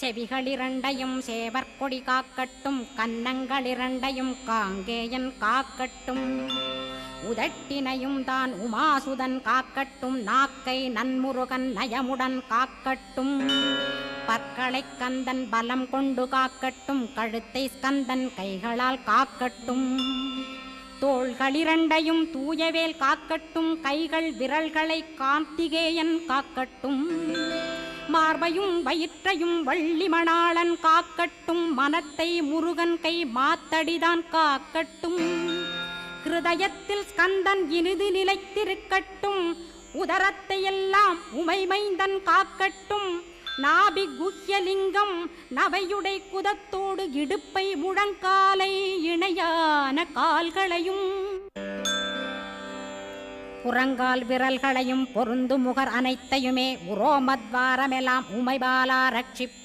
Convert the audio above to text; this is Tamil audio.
செவிகளிரண்டையும் சேவற்கொடி காக்கட்டும் கன்னங்களிரண்டையும் காங்கேயன் காக்கட்டும். உதட்டினையும் தான் உமாசுதன் காக்கட்டும் நாக்கை நன்முருகன் நயமுடன் காக்கட்டும். பற்களை கந்தன் பலம் கொண்டு காக்கட்டும் கழுத்தை ஸ்கந்தன் கைகளால் காக்கட்டும். தோள்களிரண்டையும் தூயவேல் காக்கட்டும் கைகள் விரல்களை கார்த்திகேயன் காக்கட்டும். மார்பையும் வயிற்றையும் வள்ளி மணாளன் காக்கட்டும் மனத்தை முருகன் கை மாத்தடிதான் காக்கட்டும். ஹிருதயத்தில் ஸ்கந்தன் இனிது நிலைத்திருக்கட்டும் உதரத்தை எல்லாம் உமைமைந்தன் காக்கட்டும். நாபி குஹ்யலிங்கம் நவையுடை குதத்தோடு இடுப்பை முழங்காலை இணையான கால்களையும் புறங்கால் விரல்களையும் பொருந்து முகர் அனைத்தையுமே உரோமத்வாரமெல்லாம் உமைபாலா ரட்சிப்ப